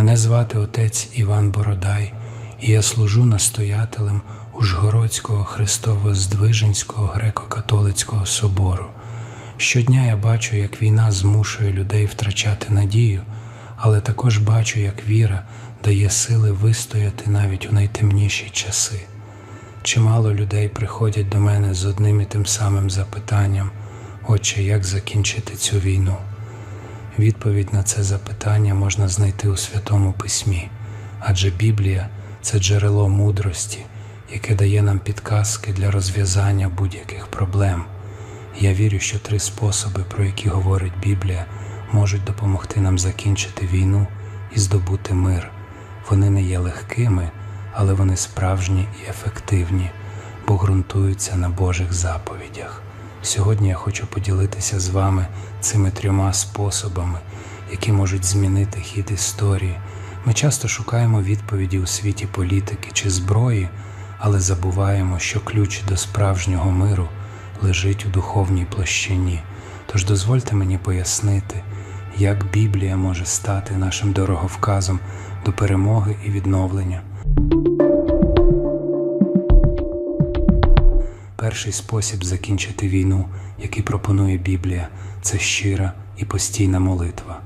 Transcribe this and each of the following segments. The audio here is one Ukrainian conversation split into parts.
Мене звати отець Іван Бородай, і я служу настоятелем Ужгородського Христово-Здвиженського греко-католицького собору. Щодня я бачу, як війна змушує людей втрачати надію, але також бачу, як віра дає сили вистояти навіть у найтемніші часи. Чимало людей приходять до мене з одним і тим самим запитанням, Отче, як закінчити цю війну? Відповідь на це запитання можна знайти у Святому Письмі, адже Біблія це джерело мудрості, яке дає нам підказки для розв'язання будь-яких проблем. Я вірю, що три способи, про які говорить Біблія, можуть допомогти нам закінчити війну і здобути мир. Вони не є легкими, але вони справжні і ефективні, бо ґрунтуються на Божих заповідях. Сьогодні я хочу поділитися з вами цими трьома способами, які можуть змінити хід історії. Ми часто шукаємо відповіді у світі політики чи зброї, але забуваємо, що ключ до справжнього миру лежить у духовній площині. Тож дозвольте мені пояснити, як Біблія може стати нашим дороговказом до перемоги і відновлення. Перший спосіб закінчити війну, який пропонує Біблія, це щира і постійна молитва.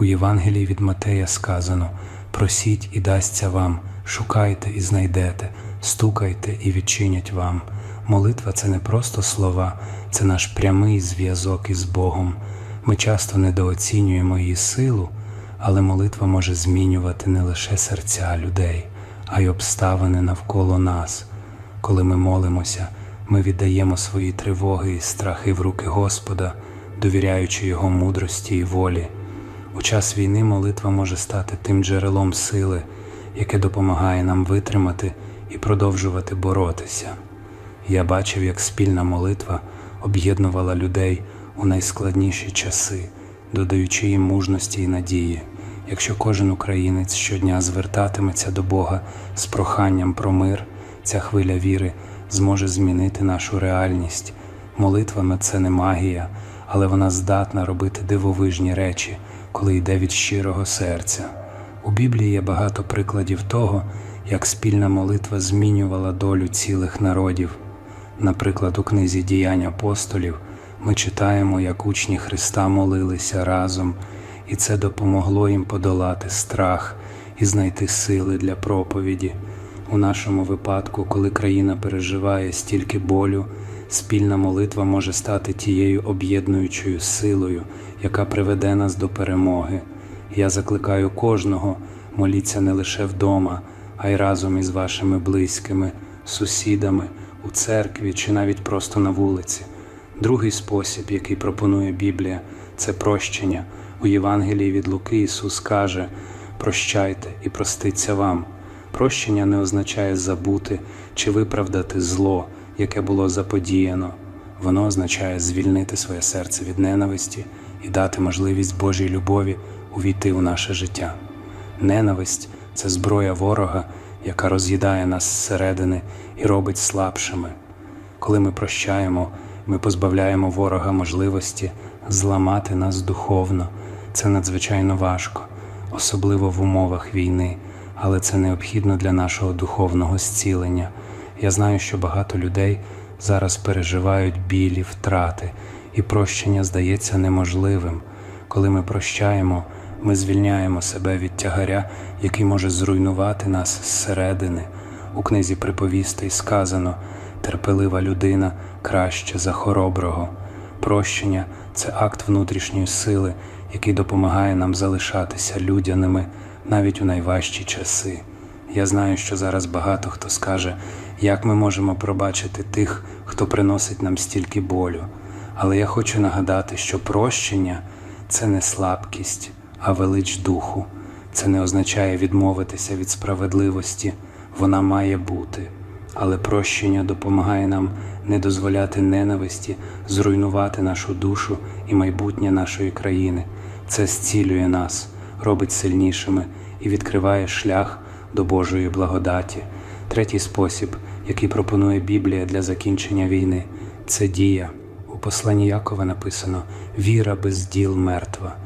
У Євангелії від Матея сказано: просіть і дасться вам, шукайте і знайдете, стукайте і відчинять вам. Молитва це не просто слова, це наш прямий зв'язок із Богом. Ми часто недооцінюємо її силу, але молитва може змінювати не лише серця людей, а й обставини навколо нас. Коли ми молимося, ми віддаємо свої тривоги і страхи в руки Господа, довіряючи Його мудрості і волі. У час війни молитва може стати тим джерелом сили, яке допомагає нам витримати і продовжувати боротися. Я бачив, як спільна молитва об'єднувала людей у найскладніші часи, додаючи їм мужності і надії. Якщо кожен українець щодня звертатиметься до Бога з проханням про мир, ця хвиля віри зможе змінити нашу реальність. Молитвами це не магія, але вона здатна робити дивовижні речі, коли йде від щирого серця. У Біблії є багато прикладів того, як спільна молитва змінювала долю цілих народів. Наприклад, у книзі діянь апостолів ми читаємо, як учні Христа молилися разом, і це допомогло їм подолати страх і знайти сили для проповіді. У нашому випадку, коли країна переживає стільки болю, спільна молитва може стати тією об'єднуючою силою, яка приведе нас до перемоги. Я закликаю кожного моліться не лише вдома, а й разом із вашими близькими, сусідами, у церкві чи навіть просто на вулиці. Другий спосіб, який пропонує Біблія, це прощення. У Євангелії від Луки Ісус каже: прощайте і проститься вам. Прощення не означає забути чи виправдати зло, яке було заподіяно. Воно означає звільнити своє серце від ненависті і дати можливість Божій любові увійти у наше життя. Ненависть це зброя ворога, яка роз'їдає нас зсередини і робить слабшими. Коли ми прощаємо, ми позбавляємо ворога можливості зламати нас духовно. Це надзвичайно важко, особливо в умовах війни, але це необхідно для нашого духовного зцілення. Я знаю, що багато людей зараз переживають білі втрати, і прощення здається неможливим. Коли ми прощаємо, ми звільняємо себе від тягаря, який може зруйнувати нас зсередини. У книзі приповістей сказано терпелива людина краще за хороброго. Прощення це акт внутрішньої сили, який допомагає нам залишатися людяними навіть у найважчі часи. Я знаю, що зараз багато хто скаже, як ми можемо пробачити тих, хто приносить нам стільки болю. Але я хочу нагадати, що прощення це не слабкість, а велич духу. Це не означає відмовитися від справедливості, вона має бути. Але прощення допомагає нам не дозволяти ненависті зруйнувати нашу душу і майбутнє нашої країни. Це зцілює нас, робить сильнішими і відкриває шлях до Божої благодаті. Третій спосіб, який пропонує Біблія для закінчення війни, це дія. У посланні Якова написано: віра без діл мертва.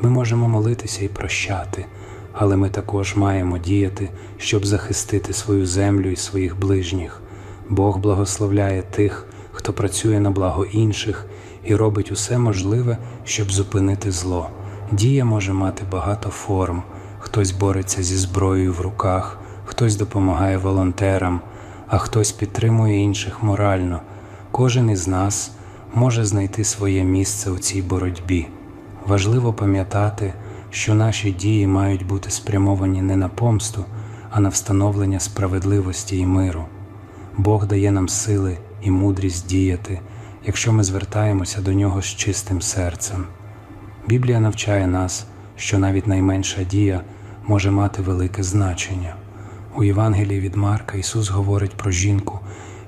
Ми можемо молитися і прощати, але ми також маємо діяти, щоб захистити свою землю і своїх ближніх. Бог благословляє тих, хто працює на благо інших і робить усе можливе, щоб зупинити зло. Дія може мати багато форм. Хтось бореться зі зброєю в руках, хтось допомагає волонтерам, а хтось підтримує інших морально. Кожен із нас може знайти своє місце у цій боротьбі. Важливо пам'ятати, що наші дії мають бути спрямовані не на помсту, а на встановлення справедливості і миру. Бог дає нам сили і мудрість діяти, якщо ми звертаємося до нього з чистим серцем. Біблія навчає нас, що навіть найменша дія може мати велике значення. У Євангелії від Марка Ісус говорить про жінку,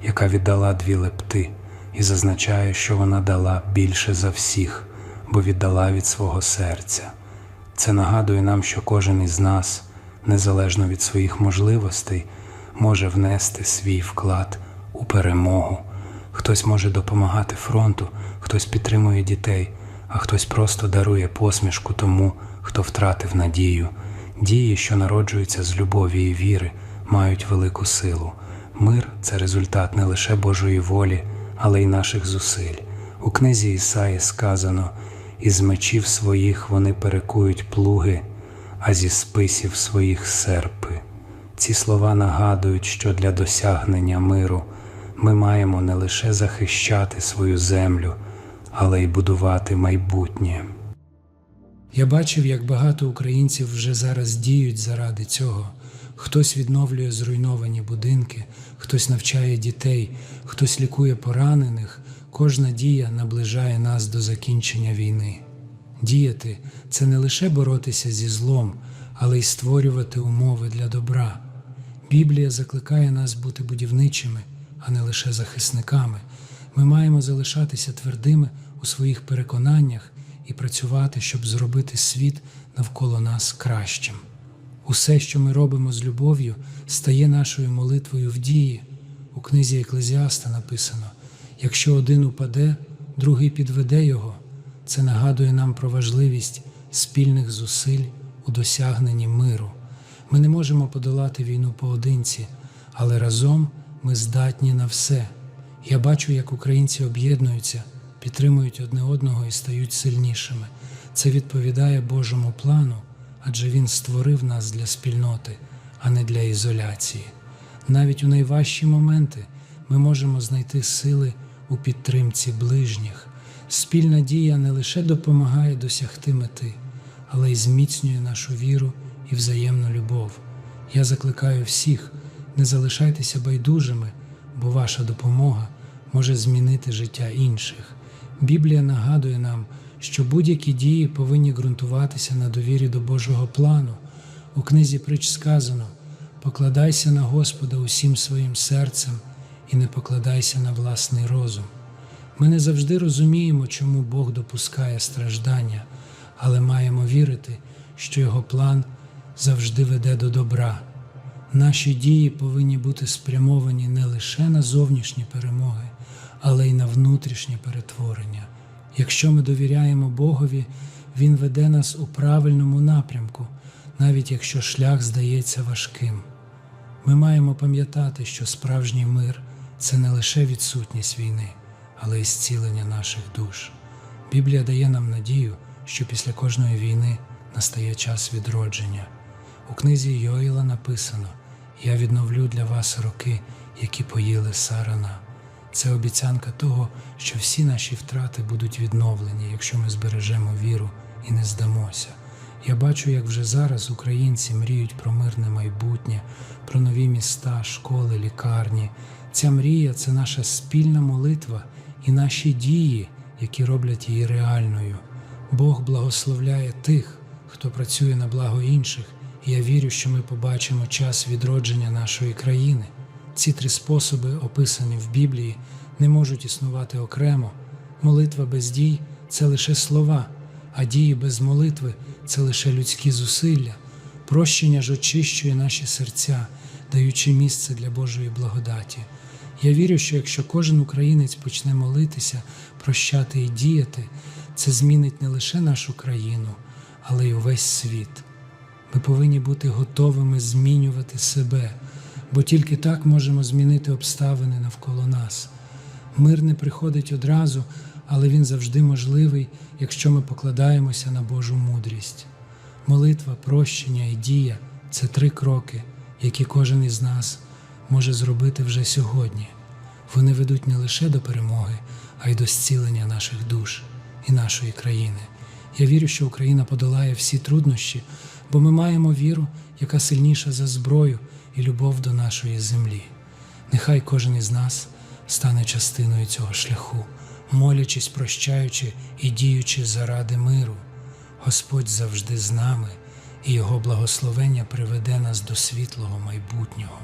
яка віддала дві лепти, і зазначає, що вона дала більше за всіх, бо віддала від свого серця. Це нагадує нам, що кожен із нас, незалежно від своїх можливостей, може внести свій вклад у перемогу. Хтось може допомагати фронту, хтось підтримує дітей, а хтось просто дарує посмішку тому, хто втратив надію. Дії, що народжуються з любові і віри, мають велику силу. Мир це результат не лише Божої волі, але й наших зусиль. У книзі Ісаї сказано: із мечів своїх вони перекують плуги, а зі списів своїх серпи. Ці слова нагадують, що для досягнення миру ми маємо не лише захищати свою землю, але й будувати майбутнє. Я бачив, як багато українців вже зараз діють заради цього. Хтось відновлює зруйновані будинки, хтось навчає дітей, хтось лікує поранених. Кожна дія наближає нас до закінчення війни. Діяти це не лише боротися зі злом, але й створювати умови для добра. Біблія закликає нас бути будівничими, а не лише захисниками. Ми маємо залишатися твердими у своїх переконаннях і працювати, щоб зробити світ навколо нас кращим. Усе, що ми робимо з любов'ю, стає нашою молитвою в дії. У книзі Еклезіаста написано: якщо один упаде, другий підведе його. Це нагадує нам про важливість спільних зусиль у досягненні миру. Ми не можемо подолати війну поодинці, але разом ми здатні на все. Я бачу, як українці об'єднуються, підтримують одне одного і стають сильнішими. Це відповідає Божому плану, адже Він створив нас для спільноти, а не для ізоляції. Навіть у найважчі моменти ми можемо знайти сили у підтримці ближніх. Спільна дія не лише допомагає досягти мети, але й зміцнює нашу віру і взаємну любов. Я закликаю всіх, не залишайтеся байдужими, бо ваша допомога може змінити життя інших. Біблія нагадує нам, що будь-які дії повинні ґрунтуватися на довірі до Божого плану. У книзі притч сказано: покладайся на Господа усім своїм серцем і не покладайся на власний розум. Ми не завжди розуміємо, чому Бог допускає страждання, але маємо вірити, що Його план завжди веде до добра. Наші дії повинні бути спрямовані не лише на зовнішні перемоги, але й на внутрішнє перетворення. Якщо ми довіряємо Богові, Він веде нас у правильному напрямку, навіть якщо шлях здається важким. Ми маємо пам'ятати, що справжній мир це не лише відсутність війни, але й зцілення наших душ. Біблія дає нам надію, що після кожної війни настає час відродження. У книзі Йоїла написано: Я відновлю для вас роки, які поїли сарана. Це обіцянка того, що всі наші втрати будуть відновлені, якщо ми збережемо віру і не здамося. Я бачу, як вже зараз українці мріють про мирне майбутнє, про нові міста, школи, лікарні. Ця мрія це наша спільна молитва і наші дії, які роблять її реальною. Бог благословляє тих, хто працює на благо інших, і я вірю, що ми побачимо час відродження нашої країни. Ці три способи, описані в Біблії, не можуть існувати окремо. Молитва без дій це лише слова, а дії без молитви це лише людські зусилля. Прощення ж очищує наші серця, даючи місце для Божої благодаті. Я вірю, що якщо кожен українець почне молитися, прощати і діяти, це змінить не лише нашу країну, але й увесь світ. Ми повинні бути готовими змінювати себе, бо тільки так можемо змінити обставини навколо нас. Мир не приходить одразу, але він завжди можливий, якщо ми покладаємося на Божу мудрість. Молитва, прощення і дія це три кроки, які кожен із нас може зробити вже сьогодні. Вони ведуть не лише до перемоги, а й до зцілення наших душ і нашої країни. Я вірю, що Україна подолає всі труднощі, бо ми маємо віру, яка сильніша за зброю і любов до нашої землі. Нехай кожен із нас стане частиною цього шляху, молячись, прощаючи і діючи заради миру. Господь завжди з нами, і Його благословення приведе нас до світлого майбутнього.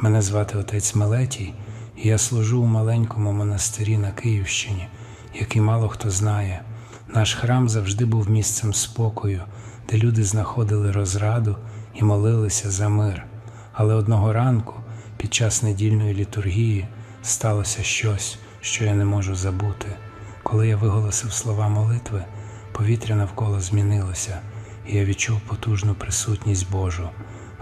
Мене звати отець Мелетій, і я служу у маленькому монастирі на Київщині, який мало хто знає. Наш храм завжди був місцем спокою, де люди знаходили розраду і молилися за мир. Але одного ранку, під час недільної літургії, сталося щось, що я не можу забути. Коли я виголосив слова молитви, повітря навколо змінилося, і я відчув потужну присутність Божу.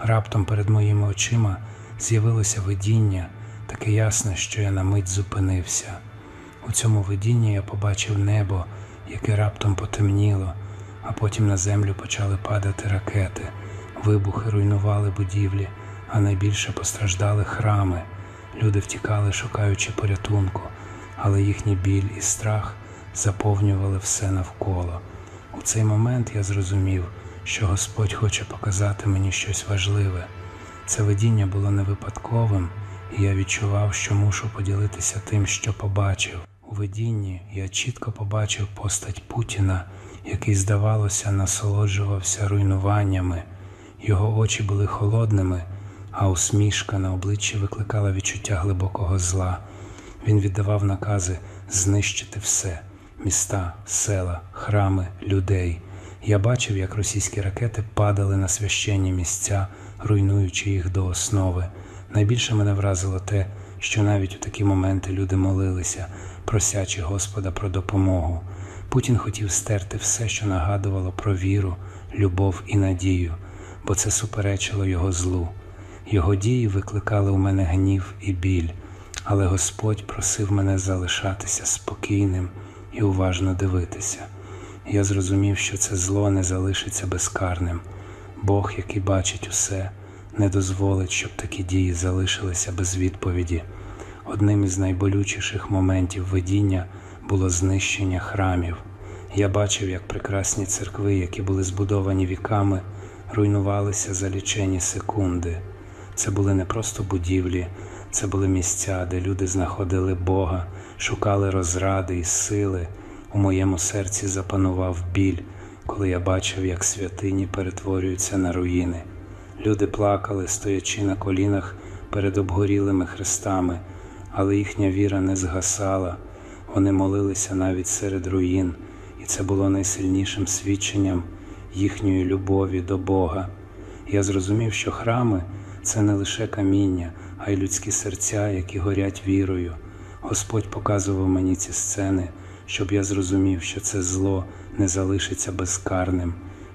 Раптом перед моїми очима з'явилося видіння, таке ясне, що я на мить зупинився. У цьому видінні я побачив небо, яке раптом потемніло, а потім на землю почали падати ракети. Вибухи руйнували будівлі, а найбільше постраждали храми. Люди втікали, шукаючи порятунку, але їхній біль і страх заповнювали все навколо. У цей момент я зрозумів, що Господь хоче показати мені щось важливе. Це видіння було не випадковим, і я відчував, що мушу поділитися тим, що побачив. У видінні я чітко побачив постать Путіна, який, здавалося, насолоджувався руйнуваннями. Його очі були холодними, а усмішка на обличчі викликала відчуття глибокого зла. Він віддавав накази знищити все міста, села, храми, людей. Я бачив, як російські ракети падали на священні місця, руйнуючи їх до основи. Найбільше мене вразило те, що навіть у такі моменти люди молилися, просячи Господа про допомогу. Путін хотів стерти все, що нагадувало про віру, любов і надію, бо це суперечило його злу. Його дії викликали у мене гнів і біль, але Господь просив мене залишатися спокійним і уважно дивитися. Я зрозумів, що це зло не залишиться безкарним. Бог, який бачить усе, не дозволить, щоб такі дії залишилися без відповіді. Одним із найболючіших моментів видіння було знищення храмів. Я бачив, як прекрасні церкви, які були збудовані віками, руйнувалися за лічені секунди. Це були не просто будівлі, це були місця, де люди знаходили Бога, шукали розради і сили. У моєму серці запанував біль, коли я бачив, як святині перетворюються на руїни. Люди плакали, стоячи на колінах перед обгорілими хрестами, але їхня віра не згасала. Вони молилися навіть серед руїн, і це було найсильнішим свідченням їхньої любові до Бога. Я зрозумів, що храми це не лише каміння, а й людські серця, які горять вірою. Господь показував мені ці сцени, щоб я зрозумів, що це зло не залишиться безкарним.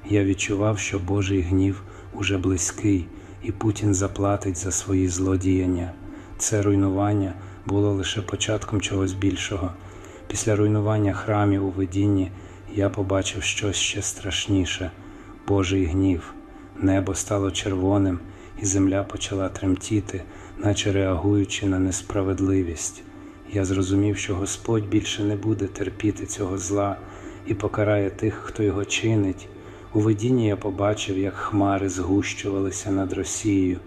Я відчував, що Божий гнів уже близький, і Путін заплатить за свої злодіяння. Це руйнування було лише початком чогось більшого. Після руйнування храмів у видінні я побачив щось ще страшніше Божий гнів. Небо стало червоним, земля почала тремтіти, наче реагуючи на несправедливість. Я зрозумів, що Господь більше не буде терпіти цього зла і покарає тих, хто його чинить. У видінні я побачив, як хмари згущувалися над Росією,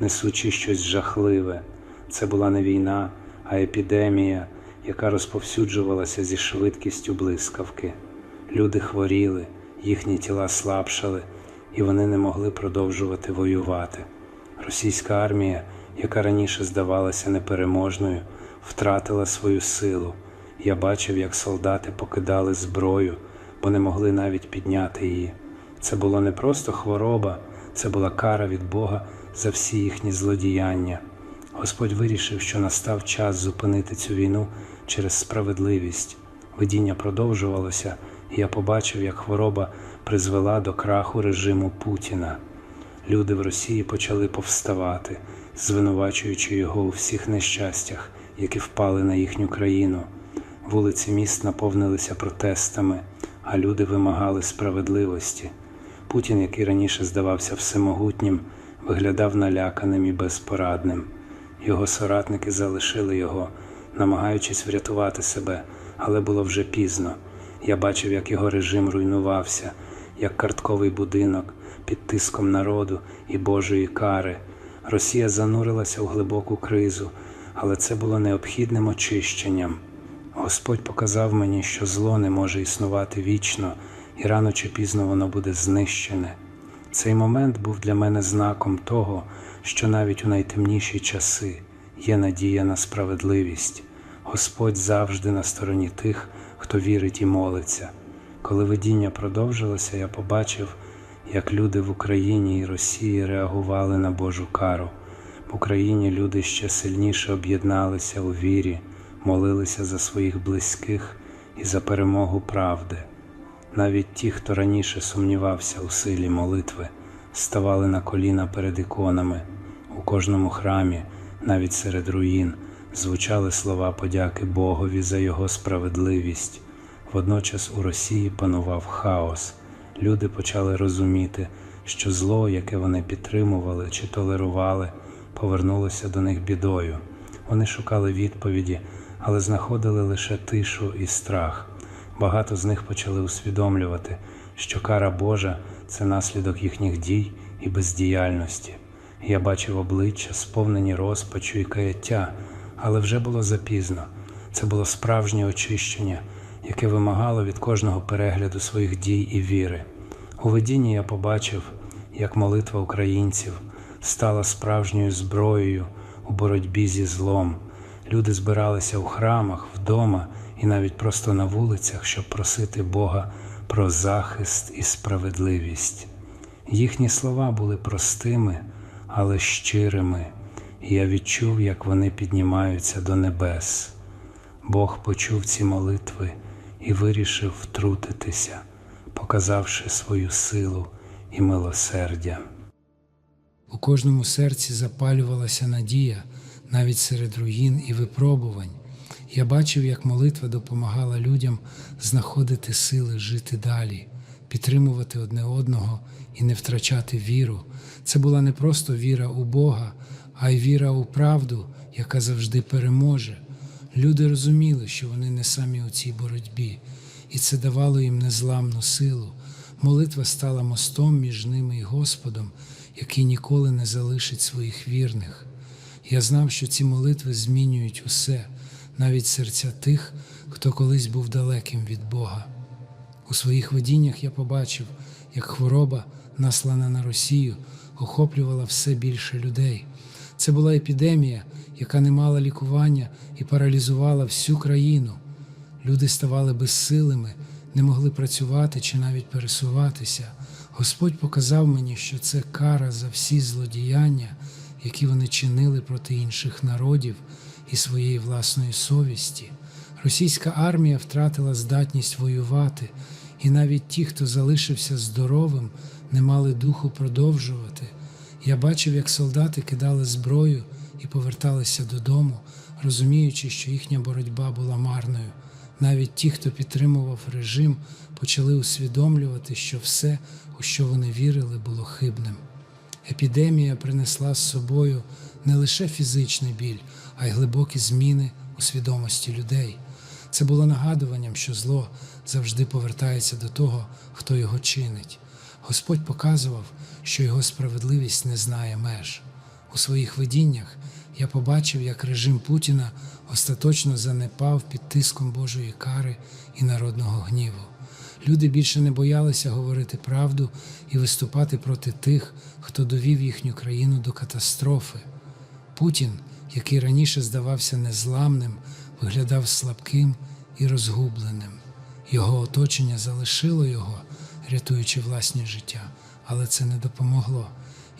несучи щось жахливе. Це була не війна, а епідемія, яка розповсюджувалася зі швидкістю блискавки. Люди хворіли, їхні тіла слабшали, і вони не могли продовжувати воювати. Російська армія, яка раніше здавалася непереможною, втратила свою силу. Я бачив, як солдати покидали зброю, бо не могли навіть підняти її. Це було не просто хвороба, це була кара від Бога за всі їхні злодіяння. Господь вирішив, що настав час зупинити цю війну через справедливість. Видіння продовжувалося, і я побачив, як хвороба призвела до краху режиму Путіна. Люди в Росії почали повставати, звинувачуючи його у всіх нещастях, які впали на їхню країну. Вулиці міст наповнилися протестами, а люди вимагали справедливості. Путін, який раніше здавався всемогутнім, виглядав наляканим і безпорадним. Його соратники залишили його, намагаючись врятувати себе, але було вже пізно. Я бачив, як його режим руйнувався, як картковий будинок під тиском народу і Божої кари. Росія занурилася у глибоку кризу, але це було необхідним очищенням. Господь показав мені, що зло не може існувати вічно, і рано чи пізно воно буде знищене. Цей момент був для мене знаком того, що навіть у найтемніші часи є надія на справедливість. Господь завжди на стороні тих, хто вірить і молиться. Коли видіння продовжилося, я побачив, як люди в Україні і Росії реагували на Божу кару. В Україні люди ще сильніше об'єдналися у вірі, молилися за своїх близьких і за перемогу правди. Навіть ті, хто раніше сумнівався у силі молитви, ставали на коліна перед іконами. У кожному храмі, навіть серед руїн, звучали слова подяки Богові за його справедливість. Водночас у Росії панував хаос. Люди почали розуміти, що зло, яке вони підтримували чи толерували, повернулося до них бідою. Вони шукали відповіді, але знаходили лише тишу і страх. Багато з них почали усвідомлювати, що кара Божа це наслідок їхніх дій і бездіяльності. Я бачив обличчя, сповнені розпачу і каяття, але вже було запізно. Це було справжнє очищення, яке вимагало від кожного перегляду своїх дій і віри. У видінні я побачив, як молитва українців стала справжньою зброєю у боротьбі зі злом. Люди збиралися у храмах, вдома і навіть просто на вулицях, щоб просити Бога про захист і справедливість. Їхні слова були простими, але щирими, і я відчув, як вони піднімаються до небес. Бог почув ці молитви і вирішив втрутитися, показавши свою силу і милосердя. У кожному серці запалювалася надія, навіть серед руїн і випробувань. Я бачив, як молитва допомагала людям знаходити сили жити далі, підтримувати одне одного і не втрачати віру. Це була не просто віра у Бога, а й віра у правду, яка завжди переможе. Люди розуміли, що вони не самі у цій боротьбі, і це давало їм незламну силу. Молитва стала мостом між ними і Господом, який ніколи не залишить своїх вірних. Я знав, що ці молитви змінюють усе, навіть серця тих, хто колись був далеким від Бога. У своїх видіннях я побачив, як хвороба, наслана на Росію, охоплювала все більше людей. Це була епідемія, яка не мала лікування і паралізувала всю країну. Люди ставали безсилими, не могли працювати чи навіть пересуватися. Господь показав мені, що це кара за всі злодіяння, які вони чинили проти інших народів і своєї власної совісті. Російська армія втратила здатність воювати, і навіть ті, хто залишився здоровим, не мали духу продовжувати. Я бачив, як солдати кидали зброю і поверталися додому, розуміючи, що їхня боротьба була марною. Навіть ті, хто підтримував режим, почали усвідомлювати, що все, у що вони вірили, було хибним. Епідемія принесла з собою не лише фізичний біль, а й глибокі зміни у свідомості людей. Це було нагадуванням, що зло завжди повертається до того, хто його чинить. Господь показував, що його справедливість не знає меж. У своїх видіннях я побачив, як режим Путіна остаточно занепав під тиском Божої кари і народного гніву. Люди більше не боялися говорити правду і виступати проти тих, хто довів їхню країну до катастрофи. Путін, який раніше здавався незламним, виглядав слабким і розгубленим. Його оточення залишило його, рятуючи власне життя, але це не допомогло.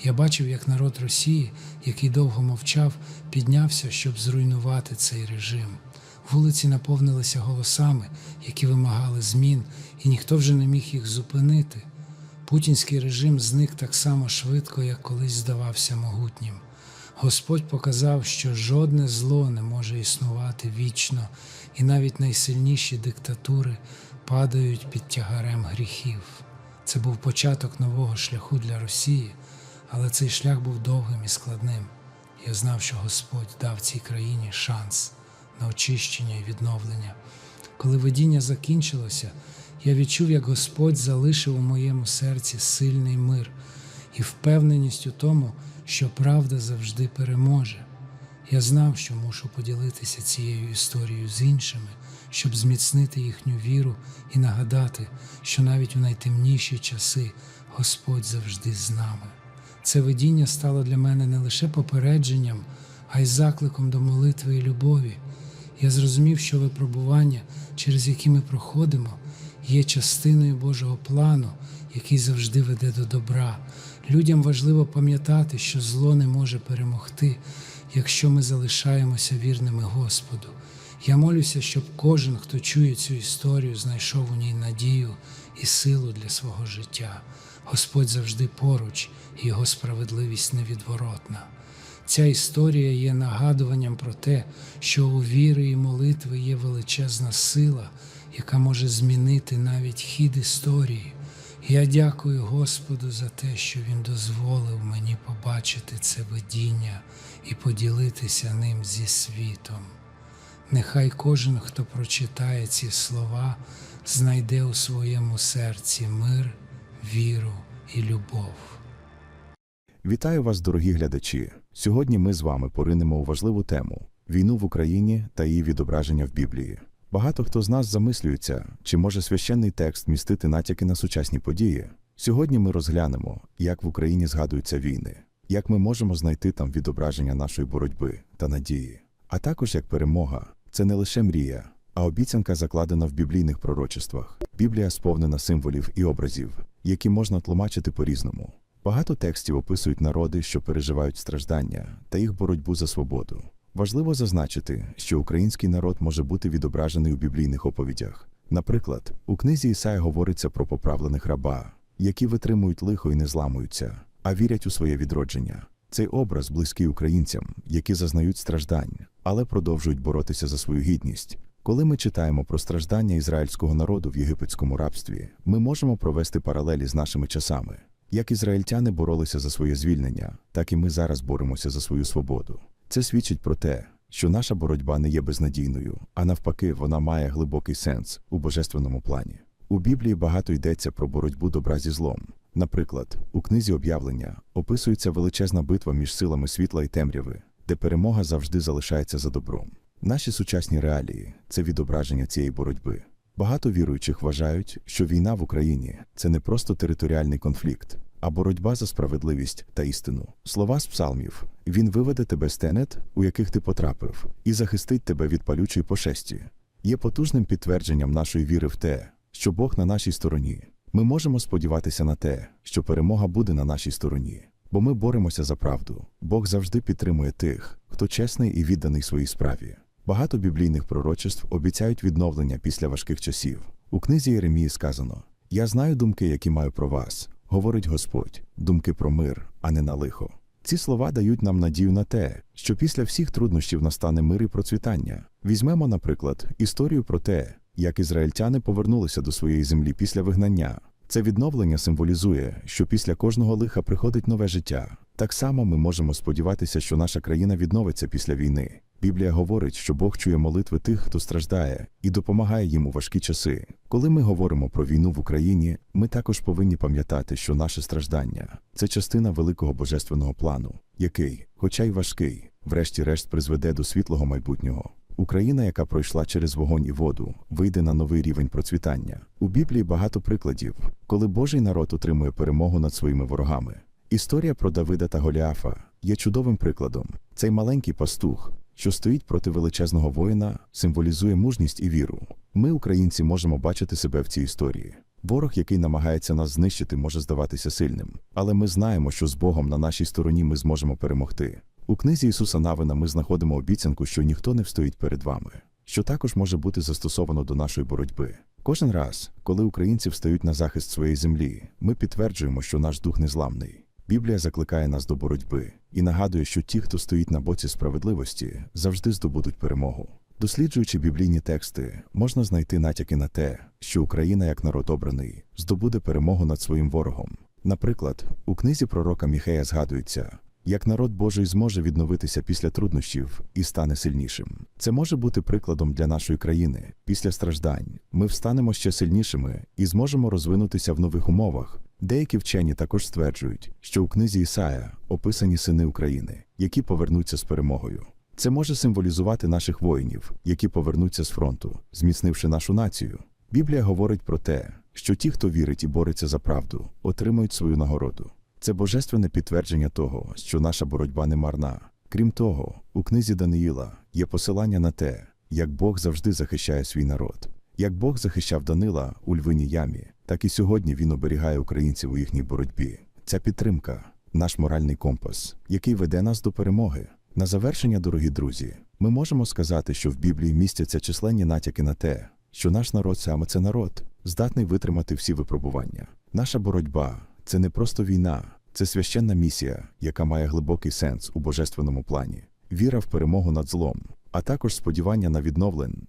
Я бачив, як народ Росії, який довго мовчав, піднявся, щоб зруйнувати цей режим. Вулиці наповнилися голосами, які вимагали змін, і ніхто вже не міг їх зупинити. Путінський режим зник так само швидко, як колись здавався могутнім. Господь показав, що жодне зло не може існувати вічно, і навіть найсильніші диктатури падають під тягарем гріхів. Це був початок нового шляху для Росії, але цей шлях був довгим і складним. Я знав, що Господь дав цій країні шанс на очищення і відновлення. Коли видіння закінчилося, я відчув, як Господь залишив у моєму серці сильний мир і впевненість у тому, що правда завжди переможе. Я знав, що мушу поділитися цією історією з іншими, щоб зміцнити їхню віру і нагадати, що навіть у найтемніші часи Господь завжди з нами. Це видіння стало для мене не лише попередженням, а й закликом до молитви і любові. Я зрозумів, що випробування, через які ми проходимо, є частиною Божого плану, який завжди веде до добра. Людям важливо пам'ятати, що зло не може перемогти, якщо ми залишаємося вірними Господу. Я молюся, щоб кожен, хто чує цю історію, знайшов у ній надію і силу для свого життя. Господь завжди поруч, і його справедливість невідворотна. Ця історія є нагадуванням про те, що у віри і молитви є величезна сила, яка може змінити навіть хід історії. Я дякую Господу за те, що Він дозволив мені побачити це видіння і поділитися ним зі світом. Нехай кожен, хто прочитає ці слова, знайде у своєму серці мир, віру і любов. Вітаю вас, дорогі глядачі. Сьогодні ми з вами поринемо у важливу тему війну в Україні та її відображення в Біблії. Багато хто з нас замислюється, чи може священний текст містити натяки на сучасні події. Сьогодні ми розглянемо, як в Україні згадуються війни, як ми можемо знайти там відображення нашої боротьби та надії, а також як перемога це не лише мрія, а обіцянка закладена в біблійних пророчествах. Біблія сповнена символів і образів, які можна тлумачити по-різному. Багато текстів описують народи, що переживають страждання та їх боротьбу за свободу. Важливо зазначити, що український народ може бути відображений у біблійних оповідях. Наприклад, у книзі Ісая говориться про поправлених раба, які витримують лихо і не зламуються, а вірять у своє відродження. Цей образ близький українцям, які зазнають страждань, але продовжують боротися за свою гідність. Коли ми читаємо про страждання ізраїльського народу в єгипетському рабстві, ми можемо провести паралелі з нашими часами. Як ізраїльтяни боролися за своє звільнення, так і ми зараз боремося за свою свободу. Це свідчить про те, що наша боротьба не є безнадійною, а навпаки, вона має глибокий сенс у божественному плані. У Біблії багато йдеться про боротьбу добра зі злом. Наприклад, у книзі об'явлення описується величезна битва між силами світла і темряви, де перемога завжди залишається за добром. Наші сучасні реалії це відображення цієї боротьби. Багато віруючих вважають, що війна в Україні це не просто територіальний конфлікт, а боротьба за справедливість та істину. Слова з псалмів він виведе тебе з тенет, у яких ти потрапив, і захистить тебе від палючої пошесті. Є потужним підтвердженням нашої віри в те, що Бог на нашій стороні. Ми можемо сподіватися на те, що перемога буде на нашій стороні, бо ми боремося за правду. Бог завжди підтримує тих, хто чесний і відданий своїй справі. Багато біблійних пророчеств обіцяють відновлення після важких часів. У книзі Єремії сказано: Я знаю думки, які маю про вас, говорить Господь, думки про мир, а не на лихо. Ці слова дають нам надію на те, що після всіх труднощів настане мир і процвітання. Візьмемо, наприклад, історію про те, як ізраїльтяни повернулися до своєї землі після вигнання. Це відновлення символізує, що після кожного лиха приходить нове життя. Так само ми можемо сподіватися, що наша країна відновиться після війни. Біблія говорить, що Бог чує молитви тих, хто страждає, і допомагає їм у важкі часи. Коли ми говоримо про війну в Україні, ми також повинні пам'ятати, що наше страждання це частина великого божественного плану, який, хоча й важкий, врешті-решт призведе до світлого майбутнього. Україна, яка пройшла через вогонь і воду, вийде на новий рівень процвітання. У Біблії багато прикладів, коли Божий народ отримує перемогу над своїми ворогами. Історія про Давида та Голіафа є чудовим прикладом. Цей маленький пастух, що стоїть проти величезного воїна, символізує мужність і віру. Ми, українці, можемо бачити себе в цій історії. Ворог, який намагається нас знищити, може здаватися сильним, але ми знаємо, що з Богом на нашій стороні ми зможемо перемогти. У книзі Ісуса Навина ми знаходимо обіцянку, що ніхто не встоїть перед вами, що також може бути застосовано до нашої боротьби. Кожен раз, коли українці встають на захист своєї землі, ми підтверджуємо, що наш дух незламний. Біблія закликає нас до боротьби і нагадує, що ті, хто стоїть на боці справедливості, завжди здобудуть перемогу. Досліджуючи біблійні тексти, можна знайти натяки на те, що Україна, як народ обраний, здобуде перемогу над своїм ворогом. Наприклад, у книзі пророка Міхея згадується, як народ Божий зможе відновитися після труднощів і стане сильнішим. Це може бути прикладом для нашої країни. Після страждань ми встанемо ще сильнішими і зможемо розвинутися в нових умовах. Деякі вчені також стверджують, що у книзі Ісая описані сини України, які повернуться з перемогою. Це може символізувати наших воїнів, які повернуться з фронту, зміцнивши нашу націю. Біблія говорить про те, що ті, хто вірить і бореться за правду, отримають свою нагороду. Це божественне підтвердження того, що наша боротьба не марна. Крім того, у книзі Даниїла є посилання на те, як Бог завжди захищає свій народ. Як Бог захищав Данила у львиній ямі, так і сьогодні він оберігає українців у їхній боротьбі. Ця підтримка наш моральний компас, який веде нас до перемоги. На завершення, дорогі друзі, ми можемо сказати, що в Біблії містяться численні натяки на те, що наш народ саме це народ, здатний витримати всі випробування. Наша боротьба це не просто війна, це священна місія, яка має глибокий сенс у божественному плані, віра в перемогу над злом, а також сподівання на відновлен,